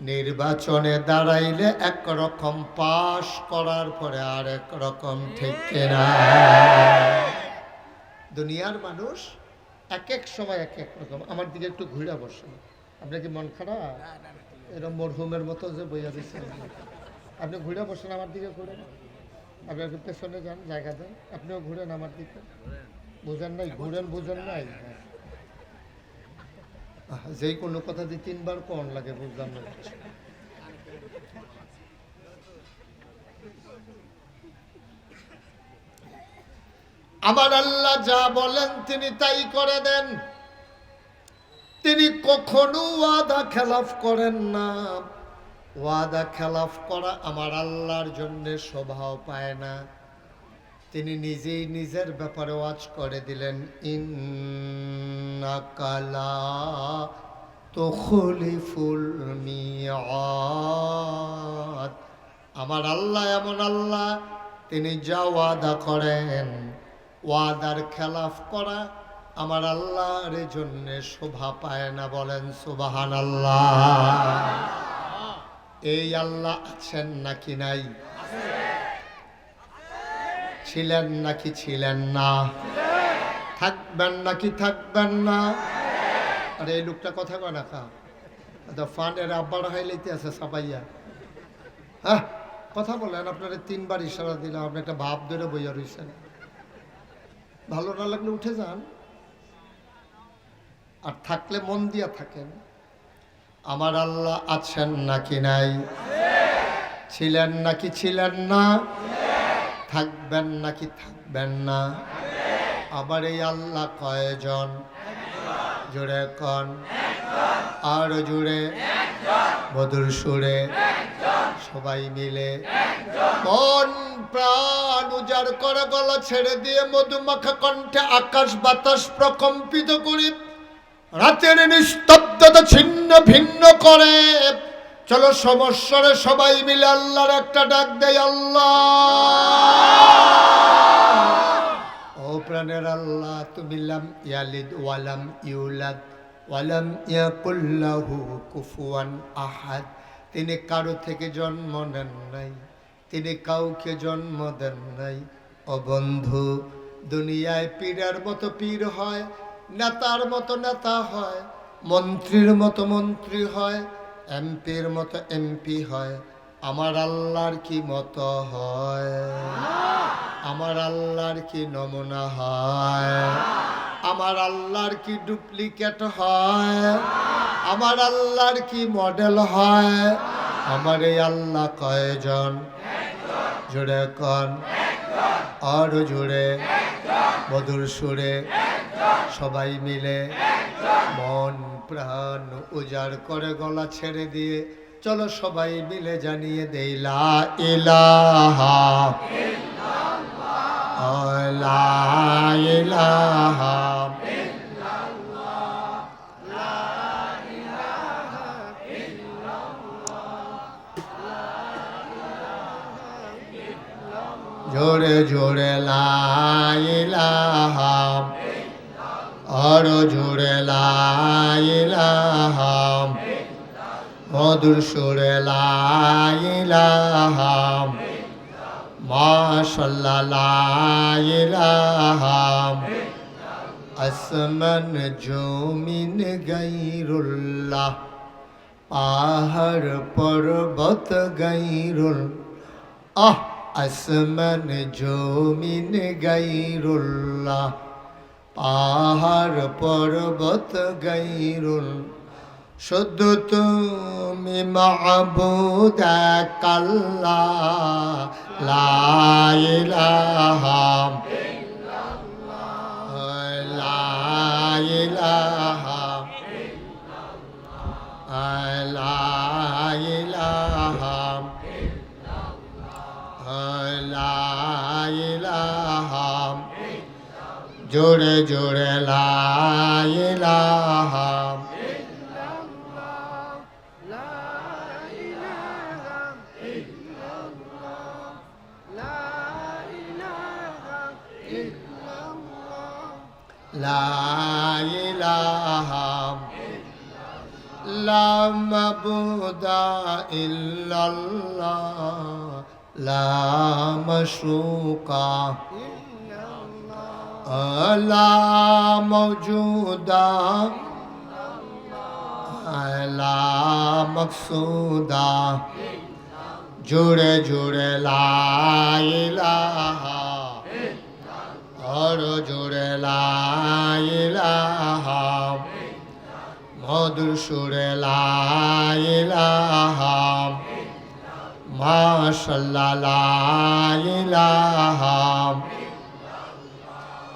নির্বাচনে দাঁড়াইলে একরকম পাশ করার পরে আর এক রকম ঠিক কিনা। দুনিয়ার মানুষ এক এক সময় এক এক রকম। আমার দিকে একটু ঘুরে বসেন। আপনার কি মন খারাপ? এরকম মরহুমের মতো যে বইয়া দিচ্ছেন আপনি ঘুরে বসেন আমার দিকে ঘুরেন আপনি একটু পেছনে যান জায়গা দেন। আপনিও ঘুরেন আমার দিকে। বুঝেন নাই? ঘুরেন। বুঝেন নাই? হ্যাঁ। যেই কোনো কথা দিয়ে তিনবার কোন লাগে বুঝলাম না। আমার আল্লাহ যা বলেন তিনি তাই করে দেন। তিনি কখনো ওয়াদা খেলাফ করেন না। ওয়াদা খেলাফ করা আমার আল্লাহর জন্য স্বভাব পায় না। তিনি নিজেই নিজের ব্যাপারে ওয়াজ করে দিলেন ইন্নাকালা তুখলিফুল মিয়াদ। আমার আল্লাহ এমন আল্লাহ, তিনি যা ওয়াদা করেন, ওয়াদার খেলাফ করা আমার আল্লাহর জন্যে শোভা পায় না বলেন সুবাহান আল্লাহ এই আল্লাহ আছেন নাকি নাই? ছিলেন নাকি ছিলেন না? থাকবেন নাকি থাকবেন না? আরে, এই লোকটা কথা কয় না খা ফানের আব্বার হাইলাইতে আছে সাপাইয়া। হ্যাঁ কথা বলেন, আপনারা তিনবার ইশারা দিলাম, আপনি একটা ভাব ধরে বইয়া রয়েছেন ভালো না লাগলে উঠে যান। আর থাকলে মন দিয়া থাকেন। আমার আল্লাহ আছেন নাকি নাই? ছিলেন নাকি ছিলেন না? থাকবেন নাকি থাকবেন না? আবার এই আল্লাহ কয়জন? জুড়ে কন। আর জুড়ে মধুর সুরে সবাই মিলে মন প্রাণ উজাড় করে গলা ছেড়ে দিয়ে মধুমাখা কণ্ঠে আকাশ বাতাস প্রকম্পিত করি রাতের নিস্তব্ধতা ছিন্ন ভিন্ন করে। চলো সমস্যারে সবাই মিলে আল্লাহর একটা ডাক দেয় আল্লাহ। ও প্রাণের আল্লাহ, তুমি লাম ইয়ালিদ ওয়ালাম ইউলাদ ওয়ালাম ইয়াকুল্লাহু কুফুয়ান আহাদ। তিনি কারও থেকে জন্ম নেন নাই, তিনি কাউকে জন্ম দেন নাই। ও বন্ধু, দুনিয়ায় পীরের মতো পীর হয়, নেতার মতো নেতা হয়, মন্ত্রীর মতো মন্ত্রী হয় এমপির মতো এমপি হয়। আমার আল্লাহর কি মতো হয়? আমার আল্লাহর কি নমুনা হয়? আমার আল্লাহর কি ডুপ্লিকেট হয়? আমার আল্লাহর কি মডেল হয়? আমার এই আল্লাহ কয়জন? জুড়ে কন। আর জুড়ে মধুর সুরে। সবাই মিলে মন, প্রাণ উজাড় করে গলা ছেড়ে দিয়ে চলো সবাই মিলে জানিয়ে দেই, লা ইলাহা লা ইলাহা। জোরে জোরে লাইলাহা আর জোরে লাইলাহা মধুর সুরে লাইলাহা মাশাল্লাহ লাইলাহা আসমান জমিন গাইরুল্লাহ। পাহাড় পর্বত গাইরুল। আহ, আসমান জমিন গাইরুল্লাহ। পাহাড় পর্বত গাইরুল শুধু তুমি মাহবুদ কাল্লা লাইলাহা লাইলাহা লাইলাহা লাইলাহা জোরে জোরে লাইলাহা লামবুদা ইল্লাল্লাহ লা মাশরুকা ইল্লাল্লাহ। لا مشروق لا موجود لا مقصود জুড়ে জুড়ে লাইলাহা আর জুড়ে লাইলাহা মধুর সুরে লাইলাহা মাশাল্লাহ লাইলাহা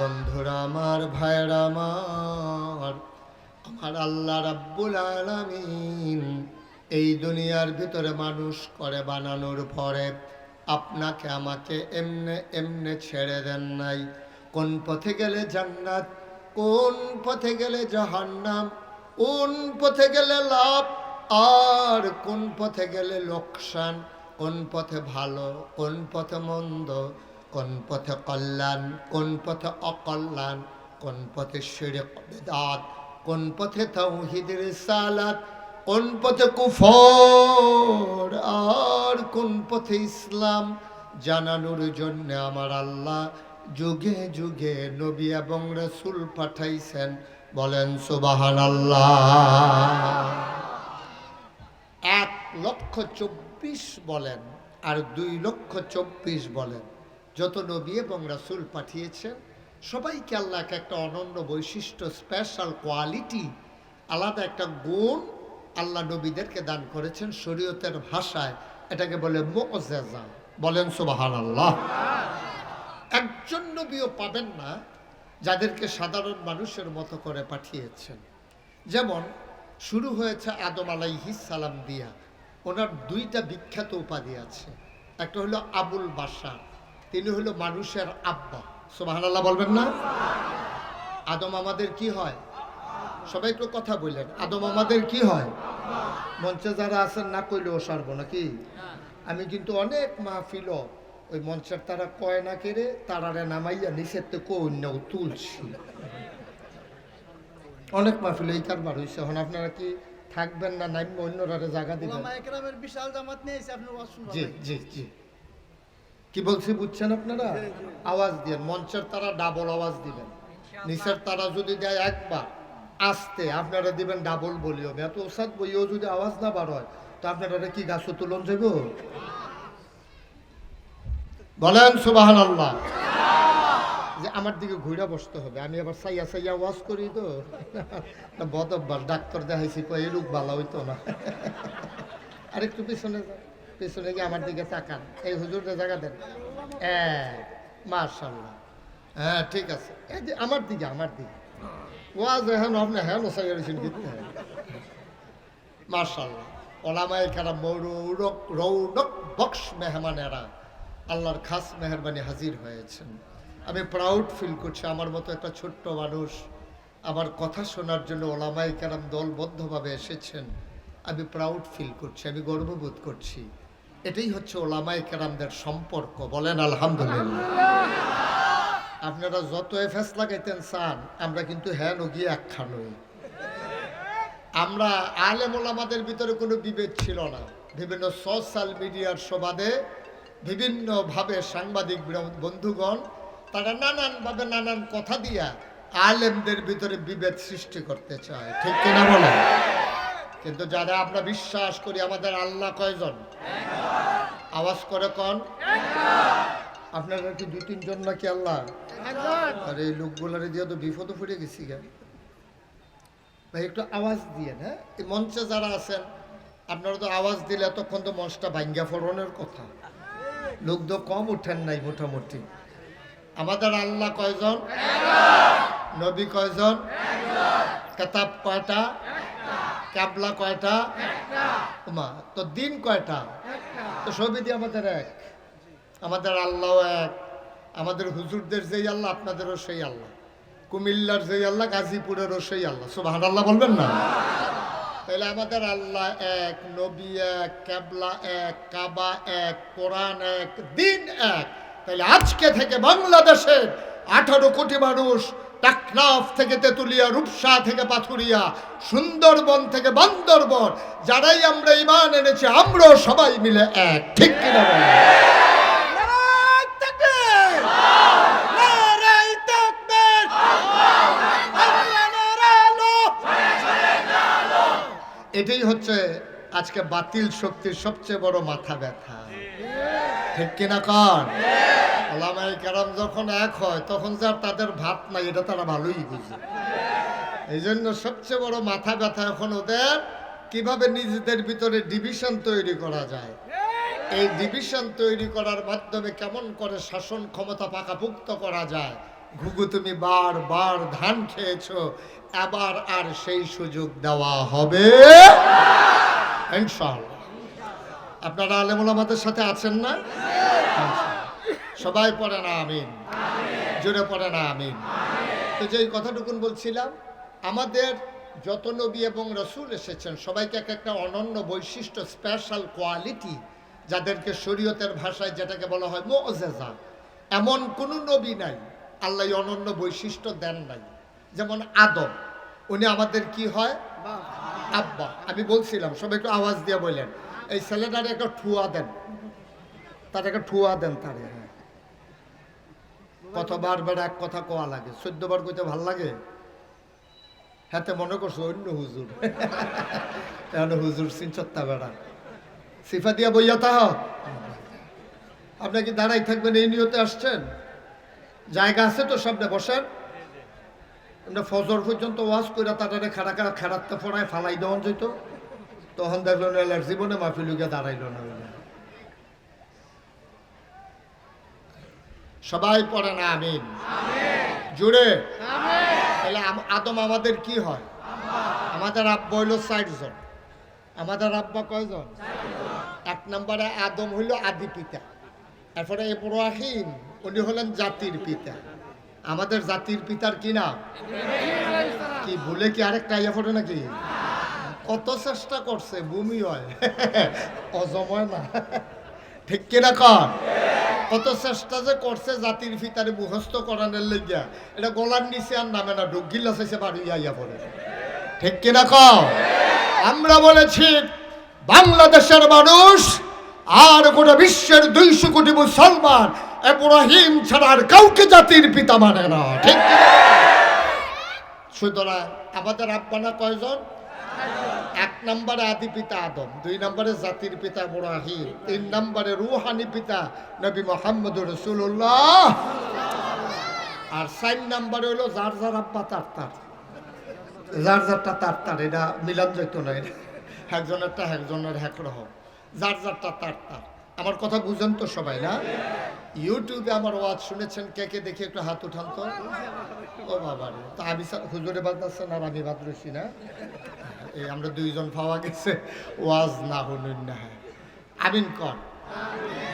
বন্ধুরা আমার ভাইরা আমার আমার আল্লাহ রাব্বুল আলামিন এই দুনিয়ার ভিতরে মানুষ করে বানানোর পরে আপনাকে আমাকে এমনে এমনে ছেড়ে দেন নাই। কোন পথে গেলে জান্নাত, কোন পথে গেলে জাহান্নাম, কোন পথে গেলে লাভ, আর কোন পথে গেলে লোকসান, কোন পথে ভালো, কোন পথে মন্দ কোন পথে কল্যাণ, কোন পথে অকল্যাণ, কোন পথে বেদাত, কোন পথে তৌহিদের সালাত কোন পথে কুফর, আর কোন পথে ইসলাম জানানোর জন্য আমার আল্লাহ যুগে যুগে নবী এবং রসুল পাঠাইছেন। বলেন সুবাহান আল্লাহ এক লক্ষ চব্বিশ বলেন, আর দুই লক্ষ চব্বিশ বলেন। যত নবী এবং রাসুল পাঠিয়েছেন, সবাইকে আল্লাহকে একটা অনন্য বৈশিষ্ট্য স্পেশাল কোয়ালিটি আলাদা একটা গুণ আল্লাহ নবীদেরকে দান করেছেন শরীয়তের ভাষায়। এটাকে বলে মোজেজা। বলেন সুবাহান আল্লাহ একজন নবীও পাবেন না যাদেরকে সাধারণ মানুষের মতো করে পাঠিয়েছেন। যেমন, শুরু হয়েছে আদম আলাইহিস সালাম দিয়া। ওনার দুইটা বিখ্যাত উপাধি আছে। একটা হলো আবুল বাসার তিনি হলো মানুষের আব্বা। সোবাহান আল্লাহ বলবেন না? আদম আমাদের কি হয়? সবাই একটু কথা বললেন। আদম আমাদের কি হয়? মঞ্চে যারা আছেন না কইলেও সারবো নাকি? আমি কিন্তু অনেক মাহফিল ওই মঞ্চের তারা কয় না কেড়ে তারারে নামাইয়া নিষেধ তো কন্যাও তুলছি অনেক মাহফিল এই কারবার হয়েছে এখন আপনারা কি থাকবেন না নাইম অন্যরারে জায়গা দিবেন? বিশাল জামাত নিয়ে জি জি জি। কি বলছি, বুঝছেন আপনারা? আওয়াজ দিয়ে মঞ্চের তারা ডাবল আওয়াজ দিবেন। নিচের তারা যদি দেয় একবার, আস্তে আপনারা দিবেন ডাবল বলিও এত ওসাদ বইও যদি আওয়াজ না বার হয়, তো আপনারা কি গাছ তুলন যাব বলেন সুবাহান আল্লাহ যে আমার দিকে ঘুরে বসতে হবে, আমি আবার সাইয়া সাইয়া ওয়াজ করি তো। বদব্বার ডাক্তার দেখাইছি কই এই রোগ ভালো হইতো না। আরেকটু পিছনে যান। পিছনে গিয়ে আমার দিকে তাকান। এই হুজুরটা জায়গা দেন। হ্যাঁ মার্শাল্লাহ হ্যাঁ ঠিক আছে। এই যে আমার দিকে আমার দিকে। ওয়াজ হ্যাঁ আপনি হ্যাঁ নসাই গেছেন কিন্তু মার্শাল্লাহ ওলামাই কারা মৌরক রৌনক বক্স মেহমানেরা আল্লাহর খাস মেহরবানি হাজির হয়েছেন। আমি প্রাউড ফিল করছি, আমার মতো একটা ছোট্ট মানুষ আমার কথা শোনার জন্য ওলামাই কারাম দলবদ্ধভাবে এসেছেন। আমি প্রাউড ফিল করছি, আমি গর্ববোধ করছি। এটাই হচ্ছে ওলামাই কেরামদের সম্পর্ক। বলেন আলহামদুলিল্লাহ। আপনারা যত এফেস লাগাইতেন চান আমরা কিন্তু হ্যাঁ নগিয়ে একখান নই। আমরা আলেম ওলামাদের ভিতরে কোনো বিভেদ ছিল না। বিভিন্ন সোশ্যাল মিডিয়ার সুবাদে বিভিন্নভাবে সাংবাদিক বন্ধুগণ তারা নানানভাবে নানান কথা দিয়া আলেমদের ভিতরে বিভেদ সৃষ্টি করতে চায়। ঠিক কিনা বলেন? কিন্তু যারা আমরা বিশ্বাস করি আমাদের আল্লাহ কয়জন? আওয়াজ করে কন। আপনারা কি দুই তিনজন নাকি আল্লাহ? আর এই লোকগুলারে দিয়ে তো বিপদে পড়ে গেছি গা। ভাই একটু আওয়াজ দিয়ে হ্যাঁ? এই মঞ্চে যারা আছেন আপনারা তো আওয়াজ দিলে এতক্ষণ তো মঞ্চটা ভাঙ্গা ফোড়নের কথা। লোক তো কম উঠেন নাই মোটামুটি। আমাদের আল্লাহ কয়জন? নবী কয়জন? কেতাব কয়টা? ক্যাবলা কয়টা? মা তো দিন কয়টা? তো সবই আমাদের এক। আমাদের আল্লাহ এক। আমাদের হুজুরদের যেই আল্লাহ, আপনাদেরও সেই আল্লাহ। কুমিল্লার যেই আল্লাহ, গাজীপুরেরও সেই আল্লাহ। সুবাহান আল্লাহ বলবেন না? তাহলে আমাদের আল্লাহ এক, নবী এক, ক্যাবলা এক, কাবা এক, কোরআন এক, দিন এক। তাহলে আজকে থেকে বাংলাদেশের আঠারো কোটি মানুষ টাকনাফ থেকে তেতুলিয়া রূপসা থেকে পাথুরিয়া সুন্দরবন থেকে বান্দরবন যারাই আমরা ইমান এনেছি আমরাও সবাই মিলে এক। ঠিক কিনা! এটাই হচ্ছে আজকে বাতিল শক্তির সবচেয়ে বড় মাথা ব্যথা। ঠিক কিনা কন? ওলামাই কেরাম যখন এক হয়, তখন যে আর তাদের ভাত নাই, এটা তারা ভালোই বুঝে। এই জন্য সবচেয়ে বড় মাথা ব্যথা এখন ওদের, কীভাবে নিজেদের ভিতরে ডিভিশন তৈরি করা যায়। এই ডিভিশন তৈরি করার মাধ্যমে কেমন করে শাসন ক্ষমতা পাকাপুক্ত করা যায়। ঘুঘু তুমি বার বার ধান খেয়েছো, এবার আর সেই সুযোগ দেওয়া হবে। ইনশাআল্লাহ। আপনারা আলেমুল আমাদের সাথে আছেন না? সবাই পড়ে না, আমিন। জোরে পড়ে না, আমিন। তো যেই কথাটুকুন বলছিলাম, আমাদের যত নবী এবং রসুল এসেছেন, সবাইকে এক একটা অনন্য বৈশিষ্ট্য স্পেশাল কোয়ালিটি যাদেরকে শরীয়তের ভাষায় যেটাকে বলা হয় মোজেজা। এমন কোনো নবী নাই, আল্লাহ অনন্য বৈশিষ্ট্য দেন নাই। যেমন আদম, উনি আমাদের কি হয়? আব্বা। আমি বলছিলাম, সবাই একটু আওয়াজ দিয়ে বললেন এই ছেলেটার একটা ঠুয়া দেন। তার একটা ঠুয়া দেন তারে। কতবার বেড়া এক কথা কোয়া লাগে। চোদ্দ বার কইতে ভালো লাগে? হাতে মনে করছ, অন্য হুজুর। এখন হুজুর সিনচত্তা বেড়া। সিফা দিয়া বইয়া তাহ। আপনি কি দাঁড়াই থাকবেন, এই নিয়তে আসছেন? জায়গা আছে তো সামনে, বসেন। আমরা ফজর পর্যন্ত ওয়াজ করে তাদের খাড়া খাড়া খেড়াতে ফোড়ায় ফালাই দেওয়া যেত তখন দেখল না জীবনে মাফিলুকে দাঁড়াইলো না। সবাই পড়ে না আমিন। জুড়ে। তাহলে আদম আমাদের কি হয়? আমাদের আব্বা হইল ষাট জন। আমাদের আব্বা কয়জন এক নম্বরে আদম হইল আদি পিতা। এরপরে ইব্রাহিম উনি হলেন জাতির পিতা। আমাদের জাতির পিতার কি নাম? কি ভুলে কি আরেকটা ইয়ে ফোটে নাকি? কত চেষ্টা করছে ভূমি হয়। অজময় না। ঠিক কিনা কর কত চেষ্টা যে করছে জাতির ফিতারে মুখস্থ করানোর লেগিয়া। এটা গলার নিচে আর নামে না ডুগিল্লা চাইছে বাড়ি আইয়া পড়ে ঠিক কিনা কও? আমরা বলেছি, বাংলাদেশের মানুষ আর গোটা বিশ্বের দুইশো কোটি মুসলমান এব্রাহিম ছাড়া আর কাউকে জাতির পিতা মানে না। ঠিক? সুতরাং আমাদের আব্বানা কয়জন? এক নম্বরে আদি পিতা আদম, দুই নম্বরে জাতির পিতা ইব্রাহিম, তিন নম্বরে রুহানি পিতা নবী মোহাম্মদ রসুল্লাহ আর চার নম্বরে হলো যার যার আব্বা তার তার। যার যারটা তার তার, এটা মিলান যেত না এটা একজনেরটা একজনের এক রকম। যার যারটা তার তার। আমার কথা বুঝেন তো সবাই, না? ইউটিউবে আমার ওয়াজ শুনেছেন, কে কে দেখে একটু হাত উঠান তো? ও বাবা তো আমি হুজুরে বাদ আছেন আর আমি বাদ রয়েছি না? এই আমরা দুইজন পাওয়া গেছে। ওয়াজ না শুনুন না। হ্যাঁ আমিন কর।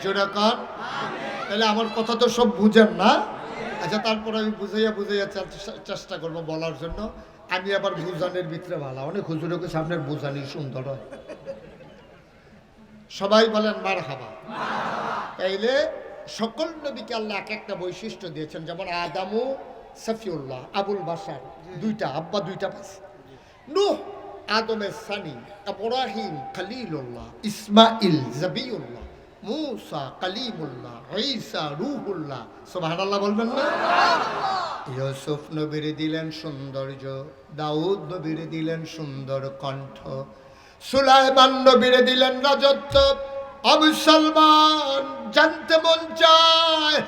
জোরে কর। তাহলে আমার কথা তো সব বুঝেন না। আচ্ছা তারপর আমি বুঝাইয়া বুঝাইয়া চেষ্টা করব বলার জন্য। আমি আবার বুঝানের ভিতরে ভালো অনেক হুজুরকে সামনের বুঝানি সুন্দর হয়। সবাই বলেন মার হাবা তাইলে সকল নবীকে আল্লাহ এক একটা বৈশিষ্ট্য দিয়েছেন। যেমন আদামু সফিউল্লাহ আবুল বাসার দুইটা আব্বা দুইটা পাস নূহ আদমের সানি ইব্রাহিম খলিলুল্লাহ ইসমাইল জবিউল্লাহ মুসা কালিমুল্লাহ ঈসা রূহুল্লাহ। সুবহানাল্লাহ বলবেন না? ইউসুফ নবীরে দিলেন সৌন্দর্য দাউদ নবীরে দিলেন সুন্দর কণ্ঠ সুলাইমান নবীরে দিলেন রাজত্ব। আবু সালমান জানতে মন চায়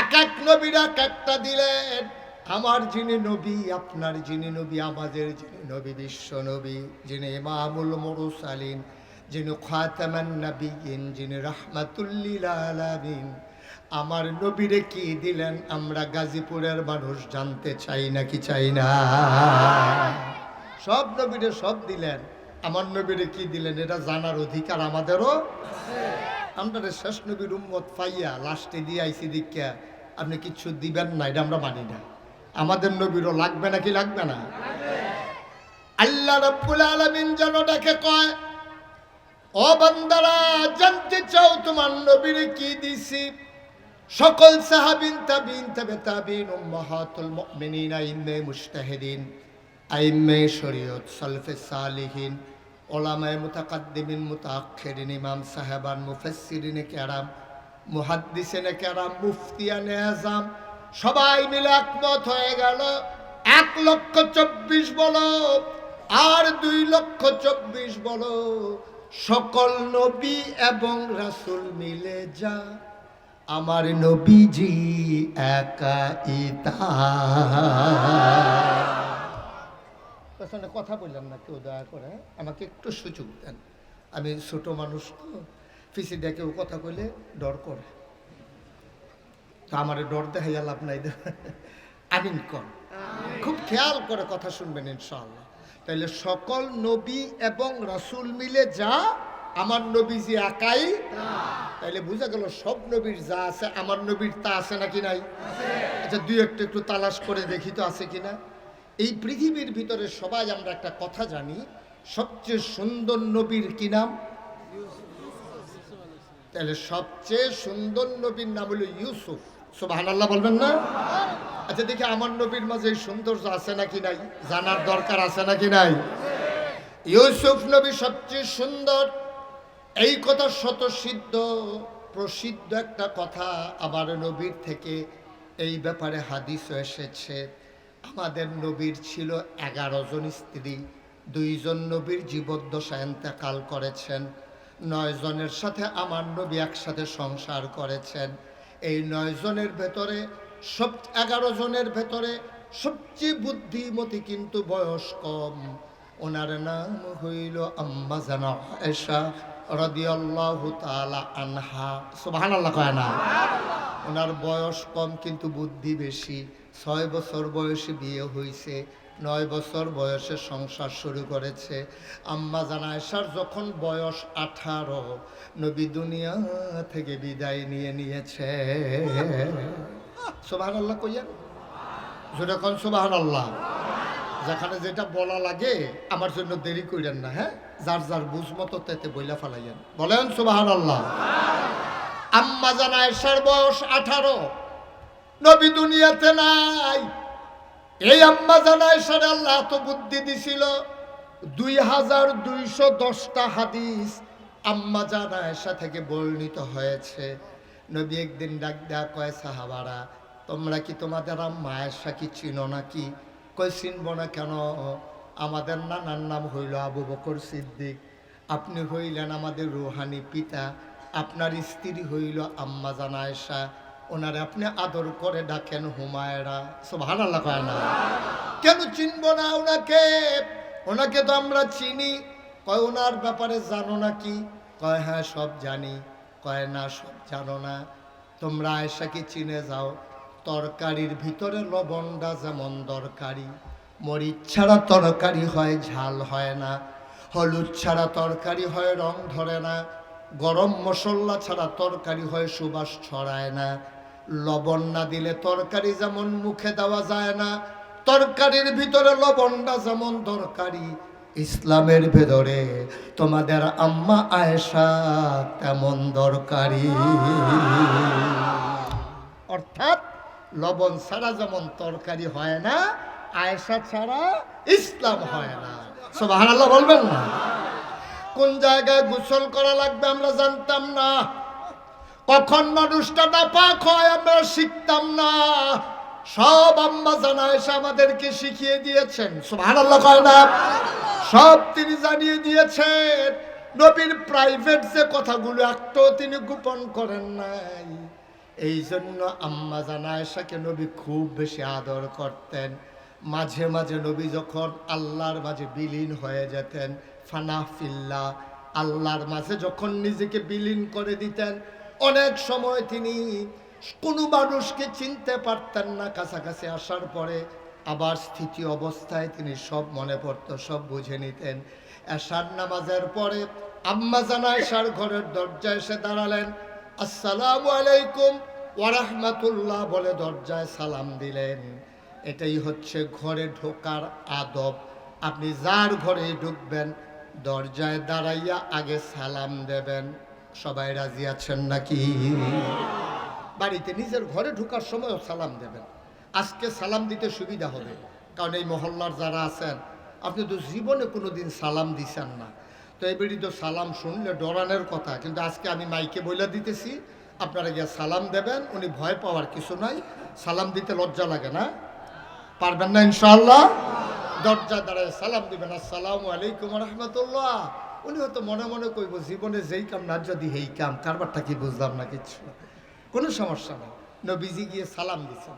এক এক নবীর এক একটা দিলেন। আমার যিনি নবী, আপনার যিনি নবী, আমাদের যিনি নবী, বিশ্ব নবী, যিনি ইমামুল মুরসালিন, যিনি খাতামান নবীন যিনি রাহমাতুল্লিল আলামিন। আমার নবীরে কি দিলেন? আমরা গাজীপুরের মানুষ জানতে চাই না কি চাই না? সব নবীরে সব দিলেন। আমার নবীরে কি দিলেন? এটা জানার অধিকার আমাদেরও? আমরা শেষ নবীর উম্মত পাইয়া লাস্টে দিয়ে আইসি দীক্ষা আপনি কিচ্ছু দিবেন না, এটা আমরা মানি না। আমাদের নবীরও লাগবে নাকি লাগবে না? আল্লাহ রব্বুল আলামিন যেন ডাকে কয়, ও বান্দারা, জানতে চাও তোমার নবীর কি দিছি? সকল সাহাবিন, তাবিন, তবে তাবিন, উম্মাহাতুল মুমিনিন, আইম্মে মুজতাহিদিন, আইম্মে শরীয়ত, সালফে সালিহিন, ওলামায়ে মুতাকাদ্দিমিন, মুতাআখিরিন, ইমাম সাহেবান, মুফাসসিরিনে কেরাম, মুহাদ্দিসিনে কেরাম, মুফতিয়ানে আজম সবাই মিলে একমত হয়ে গেল। এক লক্ষ চব্বিশ বলো, আর দুই লক্ষ চব্বিশ বলো। সকল নবী এবং রাসুল মিলে যা, আমার নবীজি একা কথা বললাম না, কেউ দয়া করে আমাকে একটু সুযোগ দেন। আমি ছোট মানুষ তো ফিসি দিয়ে কেউ কথা কইলে ডর করে। তো আমার ডর দেখাইয়া লাভ নাই আমিন কর খুব খেয়াল করে কথা শুনবেন ইনশাআল্লাহ। তাইলে সকল নবী এবং রাসূল মিলে যা আমার নবী যে একাই তাইলে বুঝা গেল সব নবীর যা আছে আমার নবীর তা আছে নাকি নাই? আচ্ছা দুই একটা একটু তালাশ করে দেখি তো আছে কিনা। এই পৃথিবীর ভিতরে সবাই আমরা একটা কথা জানি সবচেয়ে সুন্দর নবীর কি নাম? তাহলে সবচেয়ে সুন্দর নবীর নাম হলো ইউসুফ। সুবাহান আল্লাহ বলবেন না? আচ্ছা দেখি আমার নবীর মাঝে এই সৌন্দর্য আছে নাকি নাই? জানার দরকার আছে নাকি নাই? ইউসুফ নবী সবচেয়ে সুন্দর। এই কথা শত সিদ্ধ প্রসিদ্ধ একটা কথা আমার নবীর থেকে এই ব্যাপারে হাদিস এসেছে। আমাদের নবীর ছিল এগারো জন স্ত্রী, দুইজন নবীর জীবদ্দশা এন্তেকাল করেছেন, নয় জনের সাথে আমার নবী একসাথে সংসার করেছেন। এই নয় জনের ভেতরে, সব এগারো জনের ভেতরে সবচেয়ে বুদ্ধিমতী কিন্তু বয়স কম। ওনার নাম হইল আম্মা জানা আনহা। কয় ওনার বয়স কম কিন্তু বুদ্ধি বেশি। ছয় বছর বয়সে বিয়ে হয়েছে নয় বছর বয়সে সংসার শুরু করেছে। আম্মা জানায়সার যখন বয়স আঠারো, নবী দুনিয়া থেকে বিদায় নিয়ে নিয়েছে। সোবাহান আল্লাহ কইয়া যখন সোবাহান আল্লাহ যেখানে যেটা বলা লাগে, আমার জন্য দেরি কইলেন না হ্যাঁ? যার যার বুঝ মতো তেতে বইলা ফালাইয়েন। বলেন সোবাহান আল্লাহ আম্মা জানায়সার বয়স আঠারো, নবী দুনিয়াতে নাই। এই আম্মা জানায় সারে আল্লাহ তো বুদ্ধি দিছিল। দুই হাজার দুইশো দশটা হাদিস আম্মা জানায়সা থেকে বর্ণিত হয়েছে। নবী একদিন ডাক দেয়া কয়, সাহাবারা, তোমরা কি তোমাদের আম্মা আয়েশা কি চিনো নাকি? কই চিনব না কেন? আমাদের নানার নাম হইল আবু বকর সিদ্দিক। আপনি হইলেন আমাদের রুহানি পিতা। আপনার স্ত্রী হইল আম্মা জানায়সা ওনারে আপনি আদর করে ডাকেন হুমায়রা। সব ভালো কয় না। কেন চিনব না ওনাকে? ওনাকে তো আমরা চিনি। কয়, ওনার ব্যাপারে জানো না কি? কয় হ্যাঁ সব জানি। কয়, না, সব জানো না। তোমরা আয়সাকে চিনে যাও। তরকারির ভিতরে লবণটা যেমন দরকারি। মরিচ ছাড়া তরকারি হয়, ঝাল হয় না। হলুদ ছাড়া তরকারি হয়, রং ধরে না। গরম মশলা ছাড়া তরকারি হয়, সুবাস ছড়ায় না। লবণ না দিলে তরকারি যেমন মুখে দেওয়া যায় না, তরকারির ভিতরে লবণটা যেমন দরকারি, ইসলামের ভেতরে তোমাদের আম্মা আয়েশা তেমন দরকারি। অর্থাৎ লবণ ছাড়া যেমন তরকারি হয় না, আয়েশা ছাড়া ইসলাম হয় না। সুবহানাল্লাহ বলবেন না। কোন জায়গায় গোসল করা লাগবে আমরা জানতাম না। কখন মানুষটা নাপাক হয়, আমরা শিখতাম না। সব আম্মা জানা এসে আমাদেরকে শিখিয়ে দিয়েছেন। না? সব তিনি জানিয়ে দিয়েছেন। নবীর প্রাইভেট যে কথাগুলো, একটাও তিনি গোপন করেন নাই। এই জন্য আম্মা জানা এসাকে নবী খুব বেশি আদর করতেন। মাঝে মাঝে নবী যখন আল্লাহর মাঝে বিলীন হয়ে যেতেন ফানা ফিল্লা আল্লাহর মাঝে যখন নিজেকে বিলীন করে দিতেন অনেক সময় তিনি কোনো মানুষকে চিনতে পারতেন না কাছাকাছি আসার পরে। আবার স্থিতি অবস্থায় তিনি সব মনে পড়তো, সব বুঝে নিতেন। এশার নামাজের পরে আম্মা জানায়শার ঘরের দরজায় এসে দাঁড়ালেন। আসসালামু আলাইকুম, ওয়ারাহমাতুল্লাহ বলে দরজায় সালাম দিলেন। এটাই হচ্ছে ঘরে ঢোকার আদব। আপনি যার ঘরে ঢুকবেন, দরজায় দাঁড়াইয়া আগে সালাম দেবেন। সবাই রাজি আছেন নাকি? বাড়িতে নিজের ঘরে ঢোকার সময়ও সালাম দেবেন। আজকে সালাম দিতে সুবিধা হবে, কারণ এই মহল্লার যারা আছেন, আপনি তো জীবনে কোনো দিন সালাম দিছেন না। তো এবারই তো সালাম শুনলে ডরানের কথা, কিন্তু আজকে আমি মাইকে বলে দিতেছি, আপনারা গিয়ে সালাম দেবেন, উনি ভয় পাওয়ার কিছু নাই। সালাম দিতে লজ্জা লাগে না? পারবেন না ইনশাল্লাহ দরজা দাঁড়ায় সালাম দিবেন। আসসালামু আলাইকুম রহমতুল্লাহ। উনি হয়তো মনে মনে কইব, জীবনে যেই কাম না যদি এই কাম, কারবারটা কি বুঝলাম না কিচ্ছু কোনো সমস্যা নেই। নবীজি গিয়ে সালাম দিছেন।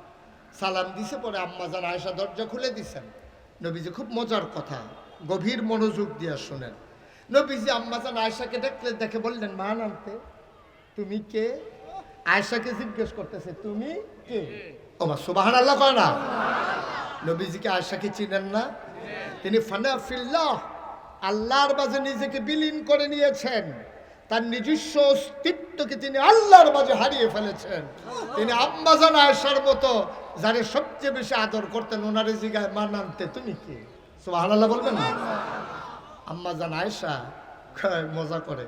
সালাম দিছে পরে আম্মা যান আয়সা দরজা খুলে দিছেন। নবীজি খুব মজার কথা, গভীর মনোযোগ দিয়ে শোনেন। নবীজি আম্মা যান আয়সাকে দেখলে, দেখে বললেন, মা নামতে তুমি কে? আয়সাকে জিজ্ঞেস করতেছে, তুমি কে? ও মা সুবাহান আল্লাহ কয় না? নবীজিকে আয়সাকে চিনেন না। তিনি ফানা ফিল্লাহ আল্লাহর মাঝে নিজেকে বিলীন করে নিয়েছেন। তার নিজস্ব অস্তিত্বকে তিনি আল্লাহর মাঝে হারিয়ে ফেলেছেন। তিনি আম্মাজান আয়সার মতো, যারে সবচেয়ে বেশি আদর করতেন, ওনারে জিগায় মা নামতে তুমি কি? সুবাহান আল্লাহ বলবেন না? আম্মাজান আয়সা মজা করে।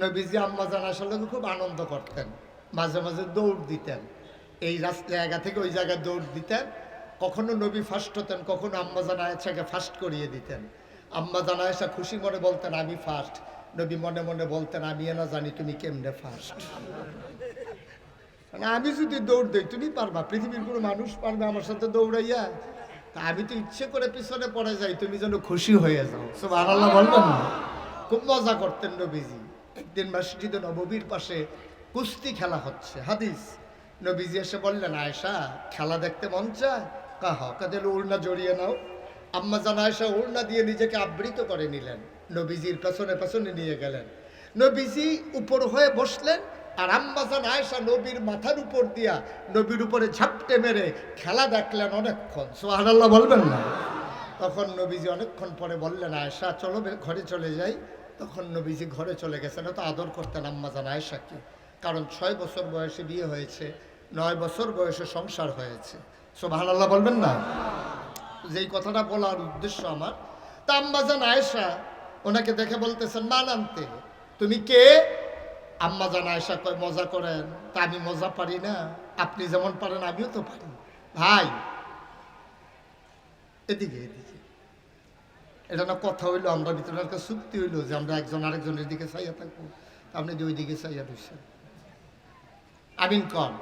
নবীজি আম্মাজান আয়সার লোক খুব আনন্দ করতেন। মাঝে মাঝে দৌড় দিতেন। এই রাস্তা জায়গা থেকে ওই জায়গায় দৌড় দিতেন। কখনো নবী ফার্স্ট হতেন, কখনো আম্মাজান আয়েশাকে ফার্স্ট করিয়ে দিতেন। আম্মাজান আয়েশা খুশি মনে বলতেন, আমি ফার্স্ট নবী মনে মনে বলতেন, আমি না জানি তুমি কেমনে ফার্স্ট মানে আমি যদি দৌড় দিই, তুমি পারবা, পৃথিবীর কোনো মানুষ পারবে আমার সাথে দৌড়াইয়া? তা আমি তো ইচ্ছে করে পিছনে পড়ে যাই, তুমি যেন খুশি হয়ে যাও। সব আল্লাহ বলবেন না? খুব মজা করতেন নবীজি। একদিন মসজিদে নববীর পাশে কুস্তি খেলা হচ্ছে, হাদিস। নবীজি এসে বললেন আয়সা খেলা দেখতে মন চায়? কাহ, কাদের উড়না জড়িয়ে নাও। আম্মা জান আয়সা উড়না দিয়ে নিজেকে আবৃত করে নিলেন। নবীজির পেছনে পেছনে নিয়ে গেলেন। নবীজি উপর হয়ে বসলেন আর আম্মাজান আয়সা নবীর মাথার উপর দিয়া নবীর উপরে ঝাপটে মেরে খেলা দেখলেন অনেকক্ষণ। সোহানাল্লাহ বলবেন না? তখন নবীজি অনেকক্ষণ পরে বললেন আয়সা চলো ঘরে চলে যাই। তখন নবীজি ঘরে চলে গেছেন। তো আদর করতেন আম্মাজান আয়সাকে কারণ ছয় বছর বয়সে বিয়ে হয়েছে, নয় বছর বয়সে সংসার হয়েছে। সোহানাল্লাহ বলবেন না? যেই কথাটা বলার উদ্দেশ্য আমার তা আম্মাজান আয়েশা ওনাকে দেখে বলতেছেন মা নামতে। তুমি কে? আম্মা জান আয়েশা কয় মজা করেন তা আমি মজা পারি না। আপনি যেমন পারেন আমিও তো পারি। ভাই। এদিকে এদিকে। এটা না কথা হইল আমরা ভিতরে একটা চুক্তি হইল যে আমরা একজন আরেকজনের দিকে চাইয়া থাকব। আপনি যে ওই দিকে চাইয়া রয়েছেন আমিন কন।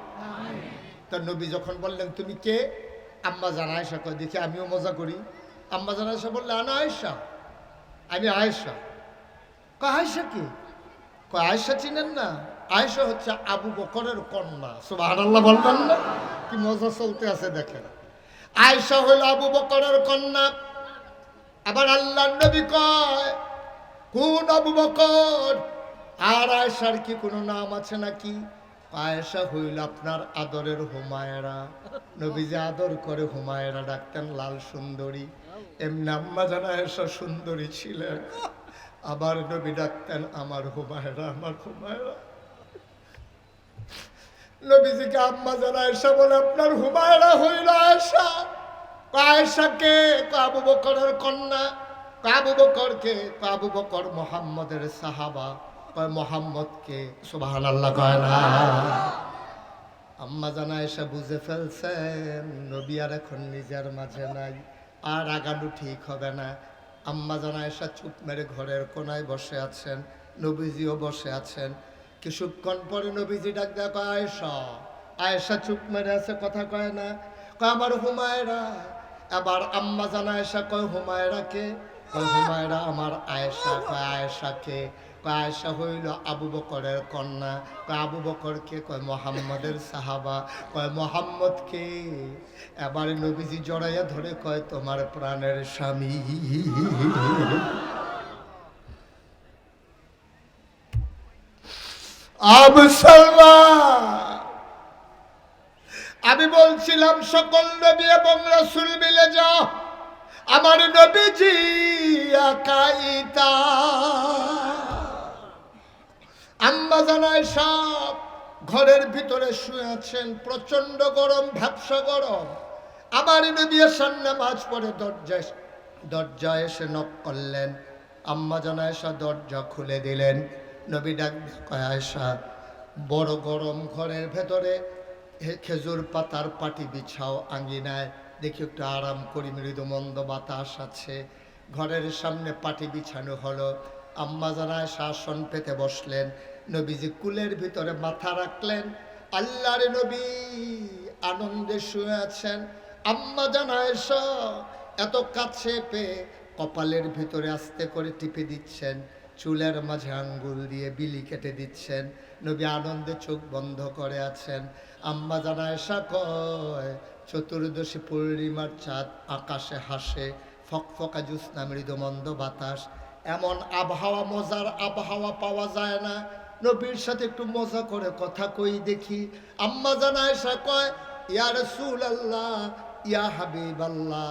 তার নবী যখন বললেন তুমি কে? আম্মা জান আয়েশা কয়, দেখি আমিও মজা করি। আম্মা জান আয়েশা বললে, আনা আয়েশা। আমি আয়েশা। কয়, আয়েশা কি? কয়, আয়েশা চিনেন না। আয়েশা হচ্ছে আবু বকরের কন্যা। সুবহানাল্লাহ বলবেন না। কি মজা চলতে আছে দেখেন। আয়েশা হইল আবু বকরের কন্যা। আবার আল্লাহ নবী কয়, কোন আবু বকর? আর আয়েশার কি কোনো নাম আছে নাকি? আয়েশা হইল আপনার আদরের হুমায়রা। নবীজি আদর করে হুমায়রা ডাকতেন, লাল সুন্দরী। এমনি আম্মা জানা আয়েশা সুন্দরী ছিলেন। আবার নবী ডাকতেন, আমার হুমায়রা আমার হুমায়রা। নবীজিকে আম্মা জানা আয়েশা বলে, আপনার হুমায়রা হইল আয়েশা। আয়েশাকে আবু বকরের কন্যা। আবু বকরকে আবু বকর মোহাম্মদের সাহাবা। মোহাম্মদকে সুবাহান আল্লাহ কয় না। আম্মা জানা এসে বুঝে ফেলছেন, নবী আর এখন নিজের মাঝে নাই, আর আগানো ঠিক হবে না। আম্মা জানা এসে চুপ মেরে ঘরের কোনায় বসে আছেন, নবীজিও বসে আছেন। কিছুক্ষণ পরে নবীজি ডাক দেয় আয়েশা আয়েশা চুপ মেরে আছে, কথা কয় না। কয়, আমার হুমায়রা, এবার আম্মা জানা এসে কয়, হুমায়রাকে? কয়, হুমায়রা আমার আয়েশা, কয়, আয়েশাকে? আয়েশা হইল আবু বকরের কন্যা। কয়, আবু বকরকে কয়, মোহাম্মদের সাহাবা। কয় মোহাম্মদকে এবারে নবীজি জড়াইয়া ধরে কয়, তোমার প্রাণের স্বামী। আবু সালমান, আমি বলছিলাম, সকল নবী এবং রসুল মিলে যাও। আমার নবীজি আকাইতা আম্মা জানায় ঘরের ভিতরে শুয়ে আছেন প্রচণ্ড গরম, ভ্যাবসা গরম। আমার নবী এসান নামাজ পড়ে দরজা দরজা এসে নক করলেন। আম্মা জানায়সা দরজা খুলে দিলেন। নবী ডাক বড় গরম ঘরের ভেতরে খেজুর পাতার পাটি বিছাও আঙ্গিনায় দেখি একটু আরাম করি, মৃদু মন্দ বাতাস আছে। ঘরের সামনে পাটি বিছানো হলো। আম্মা জানায় শাসন পেতে বসলেন। নবীজি কুলের ভিতরে মাথা রাখলেন। আল্লাহর নবী আনন্দে শুয়ে আছেন। আম্মা জানায় এত কাছে পেয়ে কপালের ভিতরে আস্তে করে টিপে দিচ্ছেন। চুলের মাঝে আঙ্গুল দিয়ে বিলি কেটে দিচ্ছেন। নবী আনন্দে চোখ বন্ধ করে আছেন। আম্মা জানায় কয়? চতুর্দশী পূর্ণিমার চাঁদ আকাশে হাসে। ফকফকা জ্যোৎস্না মৃদুমন্দ বাতাস। এমন আবহাওয়া, মজার আবহাওয়া পাওয়া যায় না। নবীর সাথে একটু মজা করে কথা কই দেখি। আম্মা জানায় কয়, ইয়া সুল আল্লাহ ইয়া হাবিব আল্লাহ